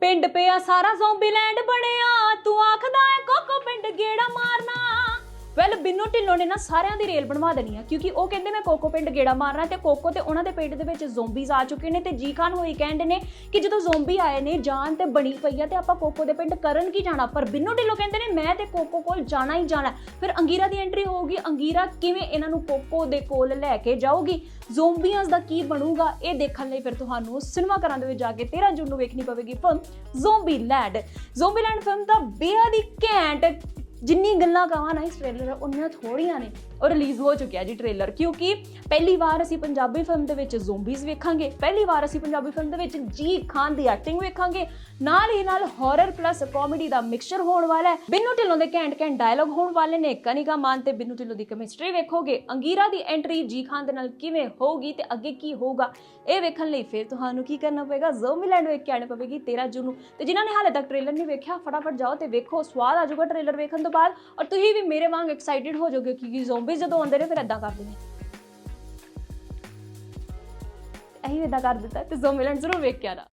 ਪਿੰਡ ਪਿਆ ਸਾਰਾ ਜ਼ੋਂਬੀਲੈਂਡ ਬਣਿਆ। ਵੈਲ ਬਿੰਨੂ ਢਿੱਲੋਂ ਨੇ ਨਾ ਸਾਰਿਆਂ ਦੀ ਰੇਲ ਬਣਵਾ ਦੇਣੀ ਆ, ਕਿਉਂਕਿ ਉਹ ਕਹਿੰਦੇ ਮੈਂ ਕੋਕੋ ਪਿੰਡ ਗੇੜਾ ਮਾਰਨਾ ਤੇ ਕੋਕੋ ਤੇ ਉਹਨਾਂ ਦੇ ਪਿੰਡ ਦੇ ਵਿੱਚ ਜ਼ੋਂਬੀਜ਼ ਆ ਚੁੱਕੇ ਨੇ ਤੇ ਜੀ ਖਾਨ ਹੋਈ ਕਹਿੰਦੇ ਨੇ ਕਿ ਜਦੋਂ ਜ਼ੋਂਬੀ ਆਏ ਨੇ, ਜਾਨ ਤੇ ਬਣੀ ਪਈ ਆ ਤੇ ਆਪਾਂ ਕੋਕੋ ਦੇ ਪਿੰਡ ਕਰਨ ਕੀ ਜਾਣਾ? ਪਰ ਬਿੰਨੂ ਢਿੱਲੋਂ ਕਹਿੰਦੇ ਨੇ, ਮੈਂ ਤੇ ਕੋਕੋ ਕੋਲ ਜਾਣਾ ਹੀ ਜਾਣਾ ਫਿਰ ਅੰਗੀਰਾ ਦੀ ਐਂਟਰੀ ਹੋਊਗੀ, ਅੰਗੀਰਾ ਕਿਵੇਂ ਇਹਨਾਂ ਨੂੰ ਕੋਕੋ ਦੇ ਕੋਲ ਲੈ ਕੇ ਜਾਊਗੀ? ਜ਼ੋਂਬੀਆਂ ਦਾ ਕੀ ਬਣੂਗਾ? ਇਹ ਦੇਖਣ ਲਈ ਫਿਰ ਤੁਹਾਨੂੰ ਸਿਨੇਮਾ ਘਰਾਂ ਦੇ ਵਿੱਚ ਜਾ ਕੇ 13 ਜੂਨ ਨੂੰ ਵੇਖਣੀ ਪਵੇਗੀ film zombie land zombie land film ਦਾ ਬੇਹੱਦ ਹੀ ਘੈਂਟ ਜਿੰਨੀ ਗੱਲਾਂ ਕਹਾਂ ਨਾ ਇਸ ਟ੍ਰੇਲਰ ਉਹਨੀਆਂ ਥੋੜੀਆਂ ਨੇ। ਉਹ ਰਿਲੀਜ਼ ਹੋ ਚੁੱਕਿਆ ਜੀ ਟ੍ਰੇਲਰ ਕਿਉਂਕਿ ਪਹਿਲੀ ਵਾਰ ਅਸੀਂ ਪੰਜਾਬੀ ਫਿਲਮ ਦੇ ਵਿੱਚ ਜ਼ੋਂਬੀਜ਼ ਵੇਖਾਂਗੇ, ਪਹਿਲੀ ਵਾਰ ਅਸੀਂ ਪੰਜਾਬੀ ਫਿਲਮ ਦੇ ਵਿੱਚ ਜੀ ਖਾਨ ਦੀ ਐਕਟਿੰਗ ਵੇਖਾਂਗੇ, ਨਾਲ ਹੀ ਨਾਲ ਹਾਰਰ ਪਲੱਸ ਕਾਮੇਡੀ ਦਾ ਮਿਕਸਚਰ ਹੋਣ ਵਾਲਾ ਹੈ। ਬਿੰਨੂ ਢਿੱਲੋਂ ਦੇ ਘੈਂਟ ਘੈਂਟ ਡਾਇਲੌਗ ਹੋਣ ਵਾਲੇ ਨੇ ਕਨਿਕਾ ਮਾਨ ਤੇ ਬਿੰਨੂ ਢਿੱਲੋਂ ਦੀ ਕੈਮਿਸਟਰੀ ਵੇਖੋਗੇ। ਅੰਗੀਰਾ ਦੀ ਐਂਟਰੀ ਜੀ ਖਾਨ ਦੇ ਨਾਲ ਕਿਵੇਂ ਹੋਊਗੀ ਤੇ ਅੱਗੇ ਕੀ ਹੋਊਗਾ, ਇਹ ਵੇਖਣ ਲਈ ਫਿਰ ਤੁਹਾਨੂੰ ਕੀ ਕਰਨਾ ਪਏਗਾ ਜ਼ੋਂਬੀਲੈਂਡ ਵੇਖ ਕੇ ਆਣੀ ਪਵੇਗੀ 13 ਜੂਨ। ਨੂੰ ਤੇ ਜਿਨ੍ਹਾਂ ਨੇ ਹਾਲੇ ਤੱਕ ਟ੍ਰੇਲਰ ਨਹੀਂ ਵੇਖਿਆ, ਫਟਾਫਟ ਜਾਓ ਤੇ ਵੇਖੋ, ਸਵਾਦ ਆ ਜਾਊਗਾ ਟ੍ਰੇਲਰ ਵੇਖਣ ਤੋਂ ਬਾਅਦ। ਔਰ ਤੁਸੀਂ ਵੀ ਮੇਰੇ ਵਾਂਗ ਐਕਸਾਈਟਿਡ ਹੋ ਜਾਓਗੇ ਕਿਉਂਕਿ ਜ਼ੋਂਬੀਜ਼ ਜਦੋਂ ਆਉਂਦੇ ਨੇ ਫਿਰ ਇਦਾਂ ਕਰਦੇ ਨੇ। ਇਹੀ ਇਦਾਂ ਕਰ ਦਿੱਤਾ ਤੇ ਜੋ ਮਿਲਣ ਜ਼ਰੂਰ ਵੇਖ ਕੇ ਆਣਾ